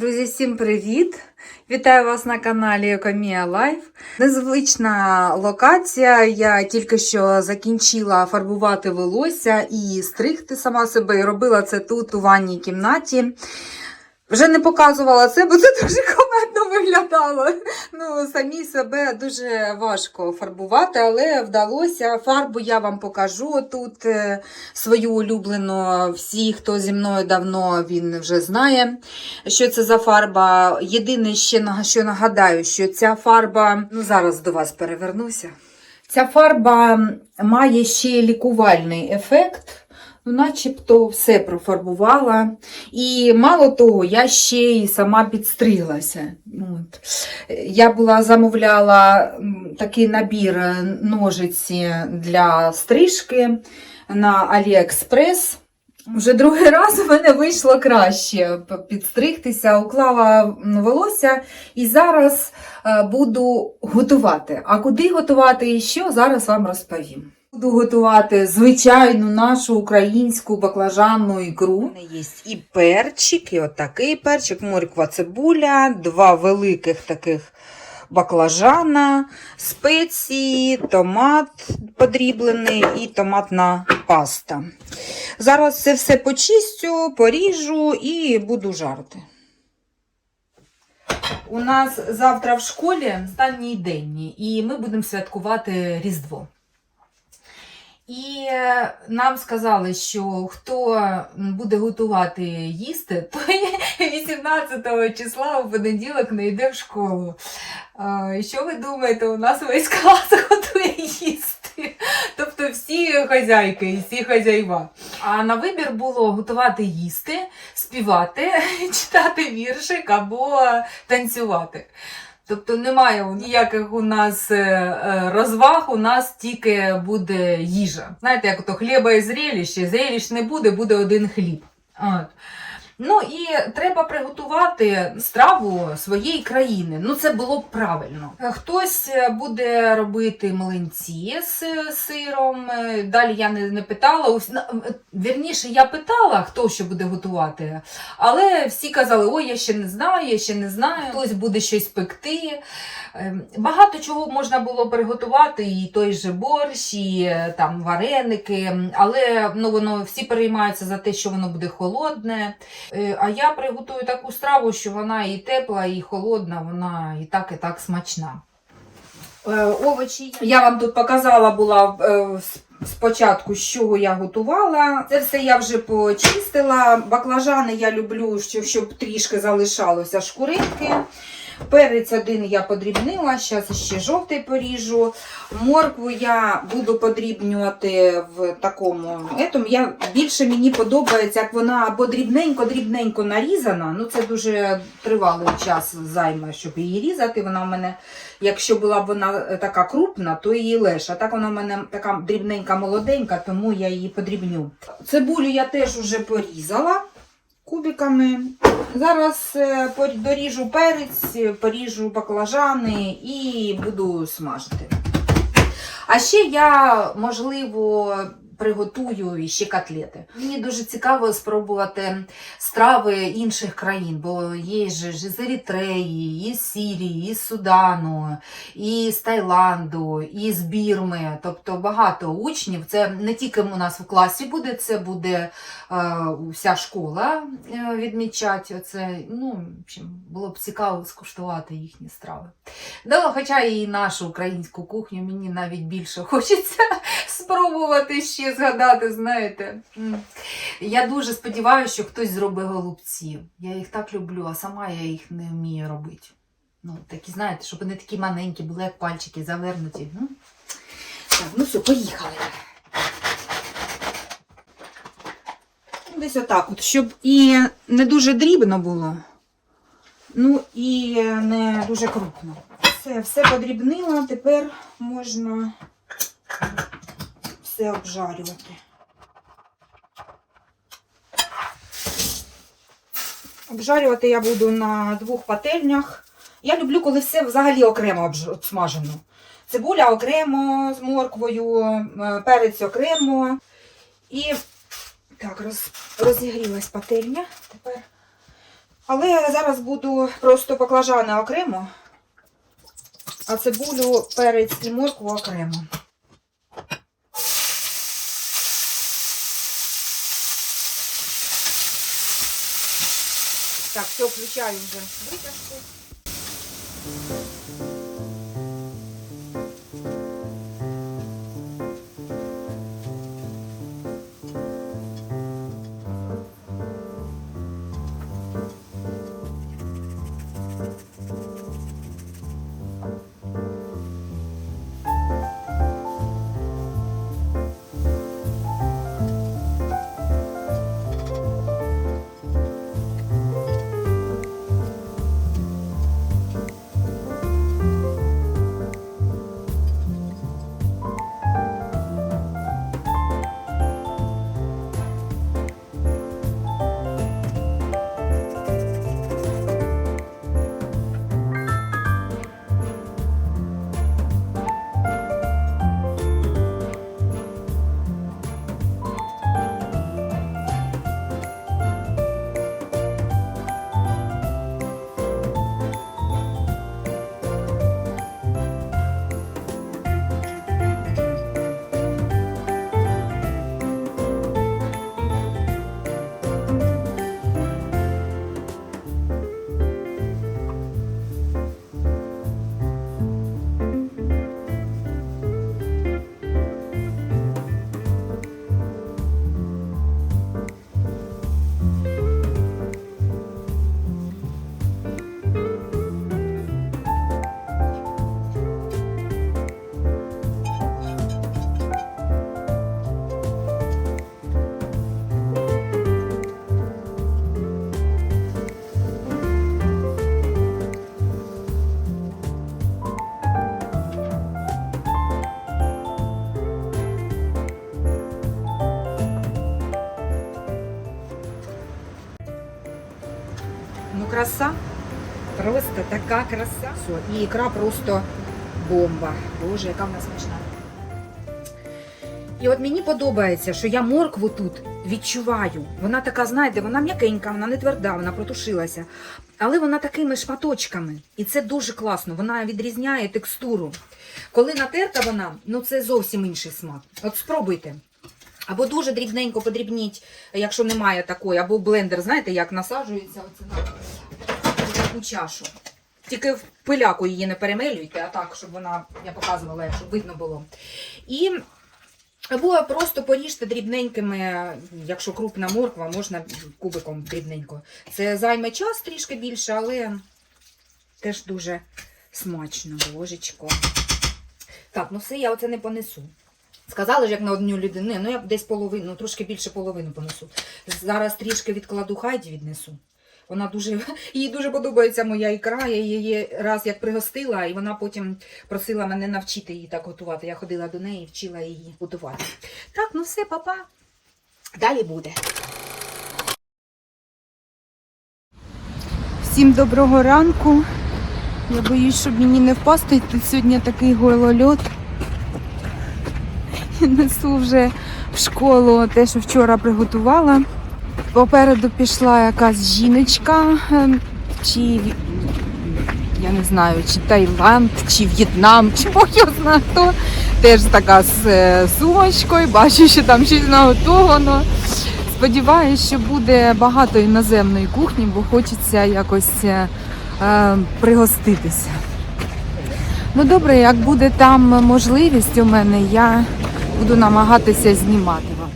Друзі, всім привіт! Вітаю вас на каналі Екомія Лайф. Незвична локація. Я тільки що закінчила фарбувати волосся і стригти сама себе. І робила це тут, у ванній кімнаті. Вже не показувала це, бо це дуже комедно виглядало. Ну, самі себе дуже важко фарбувати, але вдалося. Фарбу я вам покажу тут е, свою улюблену. Всі, хто зі мною давно, він вже знає, що це за фарба. Єдине, ще що нагадаю, що ця фарба, ну зараз до вас перевернуся. Ця фарба має ще лікувальний ефект. Ну, начебто все профарбувала. І мало того, я ще й сама підстриглася. От. Я була замовляла такий набір е, ножиці для стрижки на AliExpress. Вже другий раз у мене вийшло краще підстригтися, уклала волосся і зараз е, буду готувати. А куди готувати і що, зараз вам розповім. Буду готувати звичайну нашу українську баклажанну ікру. Є і перчик, і отакий перчик, морква цибуля, два великих таких баклажана, спеції, томат подріблений і томатна паста. Зараз це все почистю, поріжу і буду жарити. У нас завтра в школі останній день, і ми будемо святкувати Різдво. І е, нам сказали, що хто буде готувати їсти, той 18 числа у понеділок не йде в школу. Що ви думаєте, у нас весь клас готує їсти? Тобто всі хазяйки і всі хазяйва. А на вибір було готувати їсти, співати, читати віршик або танцювати. Тобто немає ніяких у нас е, е, розваг, у нас тільки буде їжа. Знаєте, як то хліба і зреліще, зреліщ не буде, буде один хліб. От. Ну і треба приготувати страву своєї країни. Ну це було б правильно. Хтось е, буде робити млинці з сиром. е, Далі я не, не питала. Е, Вірніше, я питала, хто що буде готувати. Але всі казали: ой, я ще не знаю, я ще не знаю. Хтось буде щось пекти. Ем, Багато чого можна було приготувати, і той же борщ, і е, там вареники. Але ну воно всі переймаються за те, що воно буде холодне. Е, А я приготую таку страву, що вона і тепла, і холодна, вона і так, і так смачна. Е, Овочі. Я вам тут показала була е, спочатку, з чого я готувала. Це все я вже почистила. Баклажани я люблю, щоб, щоб трішки залишалося шкуринки. Перець один я подрібнила, зараз ще жовтий поріжу. Моркву я буду подрібнювати в такому. Етому. Я, більше мені подобається, як вона або дрібненько-дрібненько нарізана. Ну, це дуже тривалий час займе, щоб її різати. Вона в мене, якщо була б вона така крупна, то її леш. А так вона в мене така дрібненька молоденька, тому я її подрібню. Цибулю я теж вже порізала кубиками. Зараз е, доріжу перець, поріжу баклажани і буду смажити. А ще я, можливо, приготую ще котлети. Мені дуже цікаво спробувати страви інших країн, бо є ж з Ерітреї, із Сірії, із Судану, і з Таїланду, і з Бірми. Тобто багато учнів. Це не тільки у нас в класі буде, це буде е, вся школа е, відмічати. Оце, ну, в було б цікаво скуштувати їхні страви. Да, хоча і нашу українську кухню мені навіть більше хочеться спробувати ще згадати, знаєте. Я дуже сподіваюся, що хтось зробить голубці. Я їх так люблю, а сама я їх не вмію робити. Ну, такі, знаєте, щоб вони такі маленькі були, як пальчики завернуті. Ну. Так, ну все, поїхали. Десь отак, от, щоб і не дуже дрібно було, ну і не дуже крупно. Все, все подрібнила, тепер можна все обжарювати. Обжарювати я буду на двох пательнях. Я люблю, коли все взагалі окремо обсмажено. Цибуля окремо з морквою, е, перець окремо. І так, роз, розігрілась пательня. Тепер Але зараз буду просто баклажани окремо, а цибулю, перець і моркву окремо. Так, все, включаю вже витяжку. Краса. Просто така краса. Все. І ікра просто бомба. Боже, яка вона смачна. І от мені подобається, що я моркву тут відчуваю. Вона така, знаєте, вона м'якенька, вона не тверда, вона протушилася. Але вона такими шматочками. І це дуже класно. Вона відрізняє текстуру. Коли натерта вона, ну це зовсім інший смак. От спробуйте. Або дуже дрібненько подрібніть, якщо немає такої, або блендер, знаєте, як насаджується оце на таку чашу. Тільки в пиляку її не перемелюйте, а так, щоб вона, я показувала, щоб видно було. І або просто поріжте дрібненькими, якщо крупна морква, можна кубиком дрібненько. Це займе час трішки більше, але теж дуже смачно, божечко. Так, ну все, я оце не понесу. Сказали ж, як на одну людину, ну я десь половину, ну, трошки більше половину понесу. Зараз трішки відкладу хайді віднесу. Вона дуже, їй дуже подобається моя ікра. Я її раз як пригостила, і вона потім просила мене навчити її так готувати. Я ходила до неї і вчила її готувати. Так, ну все, папа. Далі буде. Всім доброго ранку. Я боюсь, щоб мені не впасти. Тут сьогодні такий голольот. Я несу вже в школу те, що вчора приготувала. Попереду пішла якась жіночка, ем, чи я не знаю, чи Таїланд, чи В'єтнам, чи Бог його знає хто. Теж така з е, сумочкою, бачу, що там щось наготовано. Сподіваюсь, що буде багато іноземної кухні, бо хочеться якось е, е, пригоститися. Ну добре, як буде там можливість у мене, я буду намагатися знімати вам.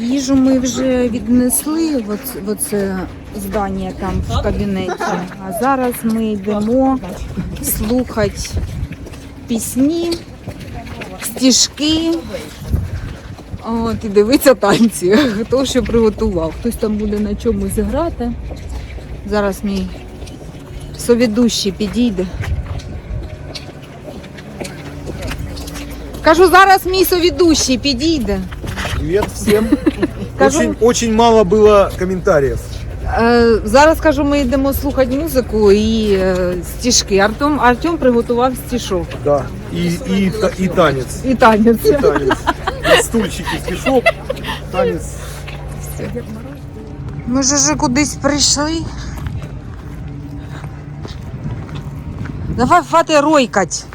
Їжу ми вже віднесли в оц- в оце здання там в кабінеті. А зараз ми йдемо слухати пісні, стіжки. От, і дивитися танці. Хто що приготував. Хтось там буде на чомусь грати. Зараз мій совідущий підійде. Кажу, зараз мій совідущий підійде. Привет всем. Скажу- Очень, очень мало было комментариев. Е, зараз кажу, ми йдемо слухати музику і е, стішки. Артем, Артем приготував стішок Да. І, і, та- і танець. і танець. І танець. На стульчики стишок, танець. Ми ж вже кудись прийшли. Давай хвати ройкать.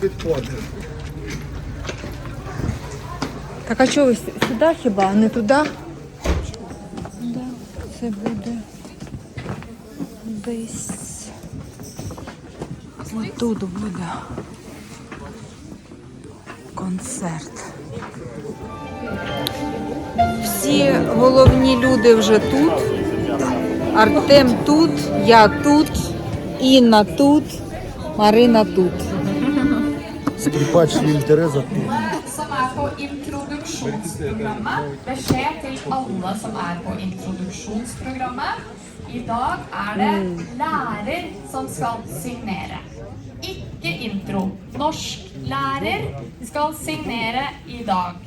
Підходи. Так а чого ви сюди хіба, а не туди? Да, це буде десь тут буде концерт. Всі головні люди вже тут. Артем тут, я тут, Інна тут, Марина тут. Скрипач Ліль Тереза тут. Introduksjonsprogrammet. Beskjed til alle som er på introduksjonsprogrammet. I dag er det lærer som skal signere. Ikke intro. Norsklærer skal signere i dag.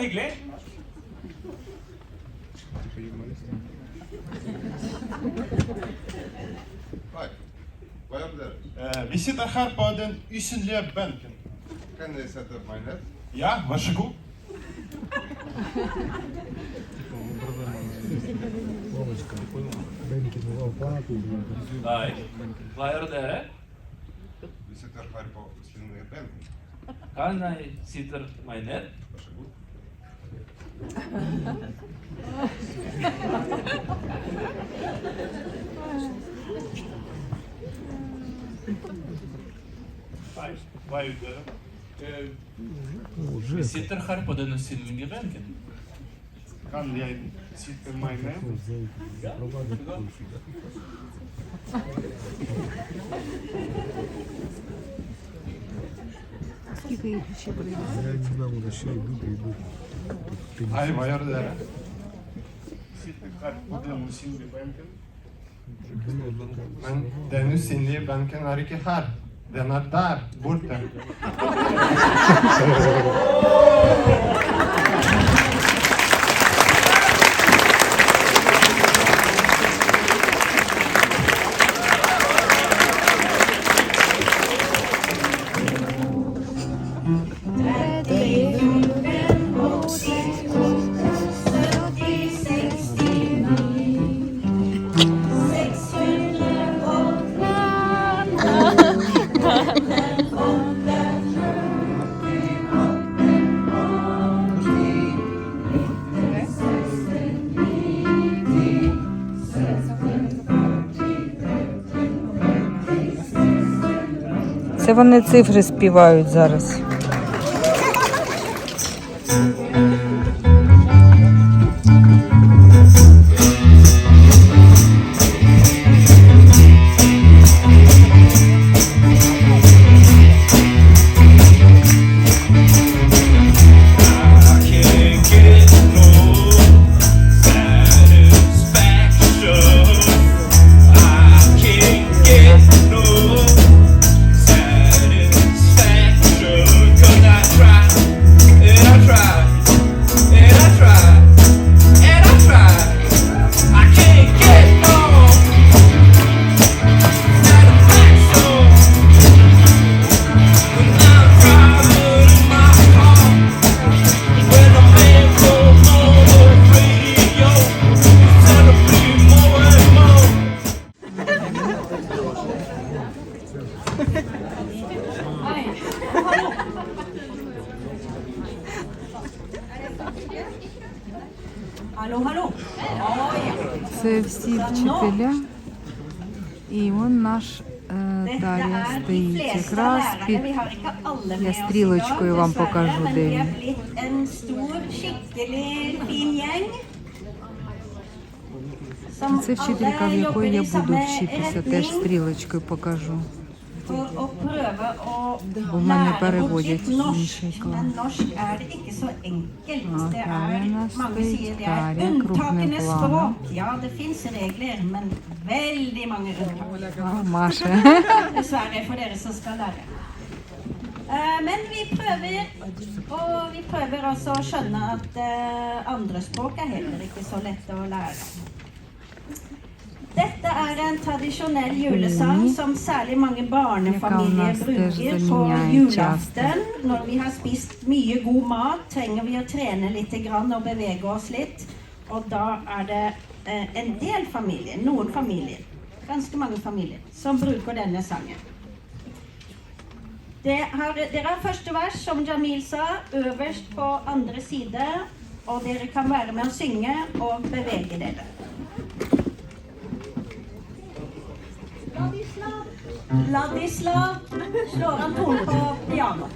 Vær så god. Hyggelig. Hei, hva gjør dere? Eh, vi sitter her på den usynlige benken. Kan jeg sette meg ned? Ja, vær så god. Nei. Hva gjør dere? Vi sitter her på usynlige benken. Kan jeg sitte meg ned? Sitter på den usynlige benken. Kan jeg sitte meg ned? Hei, hva gjør dere? Sitter her på den usynlige Али майор да. Ben Deniz Sinli, ben Kenariki Har. Denardar, burada. Це вони цифри співають зараз. І он наш е, Дар'я стоїть якраз під. Я стрілочкою вам покажу, де він. Це вчителька, в якої я буду вчитися, теж стрілочкою покажу. For å prøve å Бо в мене lære bort переводять litt в norsk. інший клас. Men norsk er det ikke så enkelt. Ja, Det der er, er det mange slik, sier det der er er krumne unntakenes planer. språk. Ja, det fins regler, men veldig mange unntak. А, Маша. Dessverre for dere som skal lære. Eh, Men vi prøver, og vi prøver også å skjønne at eh, andre språk er heller ikke så lette å lære. Dette er en tradisjonell julesang som særlig mange barnefamilier bruker på julaften. Når vi har spist mye god mat, trenger vi å trene litt og bevege oss litt. Og da er det eh, en del familier, noen familier, ganske mange familier, som bruker denne sangen. Har, dere har første vers, som Jamil sa, øverst på andre side. Og dere kan være med å synge og bevege dere. Ladislav, slår han tonen på piano.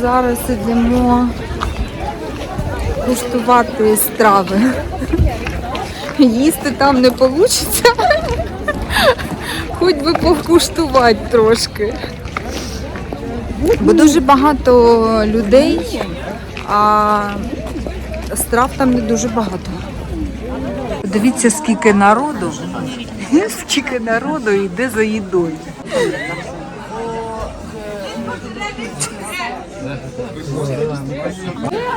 Зараз ідемо куштувати страви. Їсти там не вийде. Хоч би покуштувати трошки. Бо дуже багато людей, а страв там не дуже багато. Дивіться, скільки народу, скільки народу йде за їдою.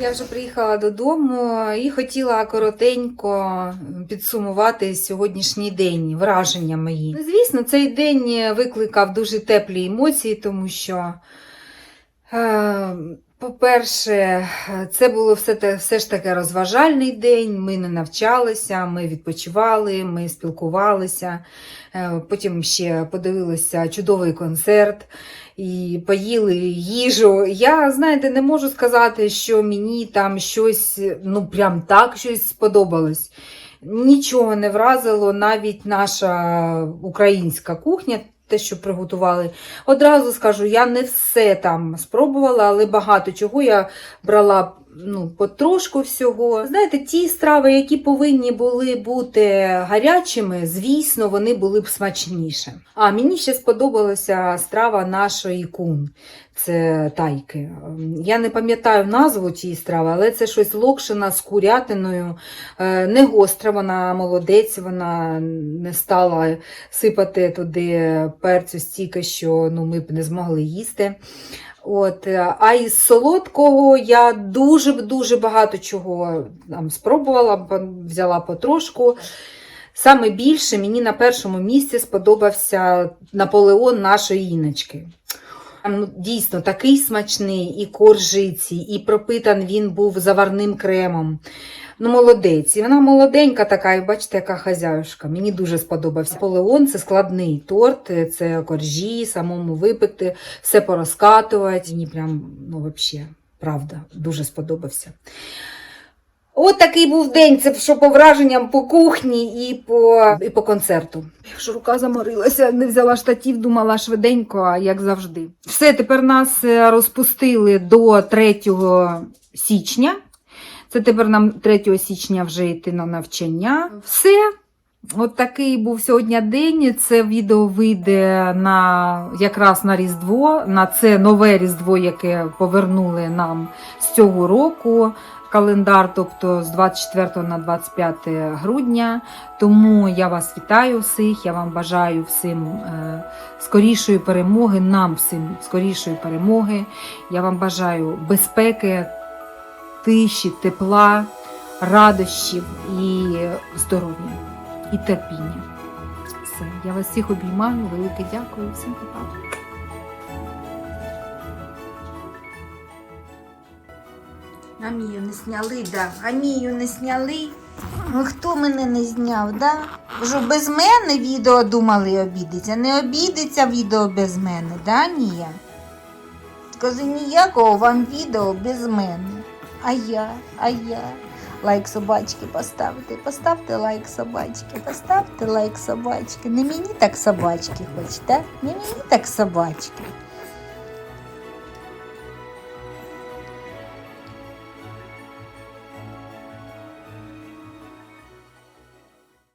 Я вже приїхала додому і хотіла коротенько підсумувати сьогоднішній день, враження мої. Ну, Звісно, цей день викликав дуже теплі емоції, тому що. Е, по-перше, це було все, все ж таки розважальний день. Ми не навчалися, ми відпочивали, ми спілкувалися. Е, Потім ще подивилися чудовий концерт і поїли їжу. Я, знаєте, не можу сказати, що мені там щось, ну прям так щось сподобалось. Нічого не вразило, навіть наша українська кухня, те, що приготували. Одразу скажу, я не все там спробувала, але багато чого я брала ну, потрошку всього. Знаєте, ті страви, які повинні були бути гарячими, звісно, вони були б смачніше. А мені ще сподобалася страва нашої кун. Це тайки. Я не пам'ятаю назву тієї страви, але це щось локшина з курятиною. Е, Не гостра, вона молодець, вона не стала сипати туди перцю стільки, що ну, ми б не змогли їсти. От, е, а із солодкого я дуже дуже багато чого там спробувала, взяла потрошку. Саме більше мені на першому місці сподобався Наполеон нашої Іночки. Ну, дійсно, такий смачний, і коржиці, і пропитан він був заварним кремом. Ну, молодець. І вона молоденька така, і бачите, яка хазяюшка. Мені дуже сподобався. Наполеон це складний торт, це коржі, самому випекти, все порозкатувати. Мені прям, ну, взагалі, правда, дуже сподобався. От такий був день, це що по враженням по кухні і по, і по концерту. Якщо рука заморилася, не взяла штатів, думала швиденько, як завжди. Все, тепер нас е, розпустили до 3 січня. Це тепер нам 3 січня вже йти на навчання. Все. От такий був сьогодні день. Це відео вийде на якраз на Різдво, на це нове Різдво, яке повернули нам з цього року. Календар, тобто з 24 на 25 грудня. Тому я вас вітаю всіх. Я вам бажаю всім е, скорішої перемоги, нам всім скорішої перемоги. Я вам бажаю безпеки, тиші, тепла, радощів і здоров'я і терпіння. Все, я вас всіх обіймаю, велике дякую, всім па Амію не сняли, да. Амію не сняли. Ну, хто мене не зняв, да? Вже без мене відео думали обідеться. Не обідеться відео без мене, да, Нія? Скажи, ніякого вам відео без мене. А я, а я. Лайк собачки поставте. Поставте лайк собачки. Поставте лайк собачки. Не мені так собачки хоч, да? Не мені так собачки.